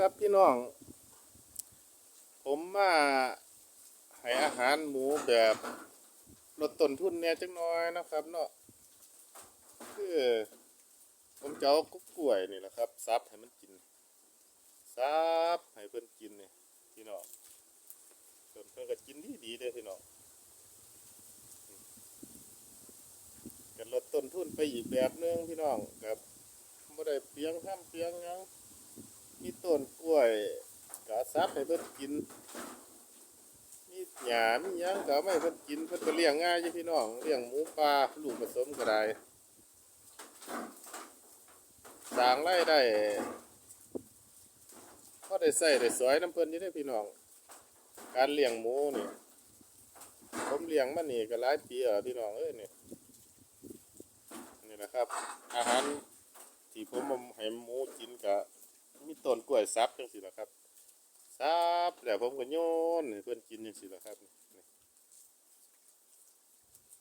ครับพี่น้อง ผมมาให้อาหารหมูแบบลดต้นทุนเนี่ยจังน้อยนะครับเนาะคือผมจะเอากุ๊กกล้วยนี่แหละครับซับให้มันกินซับให้เพิ่อนกินเนี่ยพี่น้องเพิ่นเพิ่นก็กินดีดีเด้อพี่น้องกันลดต้นทุนไปอีกแบบนึงพี่น้องกับบ่ได้เปียงห้ามเปียงยัง มีต้นกล้วยก็ซับให้เพิ่นกิน มีหญ้ามีหยังก็เอามาให้เพิ่นกินเพิ่นก็เลี้ยงง่ายอยู่พี่น้องเลี้ยงหมูป่าลูกผสมก็ได้สร้างรายได้พอได้ใช้ได้สอยน้ำเพิ่นอยู่เด้พี่น้อง การเลี้ยงหมูนี่ผมเลี้ยงมานี่ก็หลายปีแล้วพี่น้องเอ้ยนี่นี่นะครับ อาหารที่ผมเอาให้หมู นกล้วยซับจังสิล่ะครับซับแล้วผมก็โยนให้เพื่อนกินจังสิล่ะครับนี่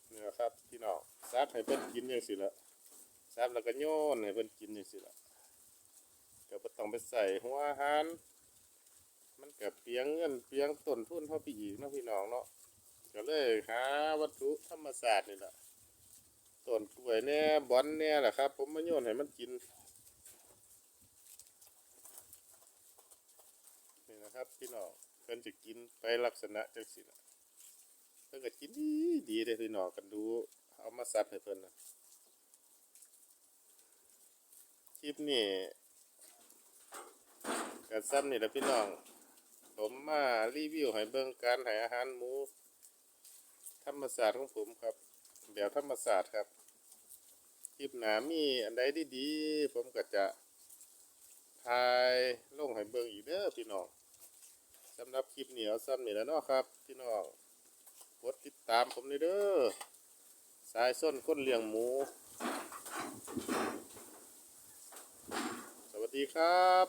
นี่แหละครับพี่น้องซับให้เพื่อนกินจังสิล่ะซับแล้วก็โยนให้เพื่อนกินจังสิล่ะก็บ่ต้องไปใส่หัวอาหารมันก็เปียงเงินเปียงต้นทุนเท่าไปอีกนาะพี่น้องเนาะก็เลยหาวัตถุธรรมศาสตร์นี่แหละต้นกล้วยแน่บอนแน่แหละครับ ผมมาโยนให้มันกิน นะครับพี่น้องเพิ่นจะกินไปลักษณะจังสิล่ะเพิ่นก็กินดีดีเลยพี่น้องกันดู เอามาซับให้เพิ่นนะคลิปนี้ก็ซ้ำนี่แหละพี่น้อง ผมมารีวิวให้เบิ่งการให้อาหารหมู ธรรมศาสตร์ของผมครับแบบธรรมศาสตร์ครับคลิปหนามีอันใดดีๆผมก็จะถ่ายลงให้เบิ่งอีกเด้อพี่น้อง สำหรับคลิปเหนียวซ้ำนี่แล้วเนาะครับ พี่น้องกดติดตามผมนี่เด้อสายส้นก้นเลี้ยงหมู สวัสดีครับ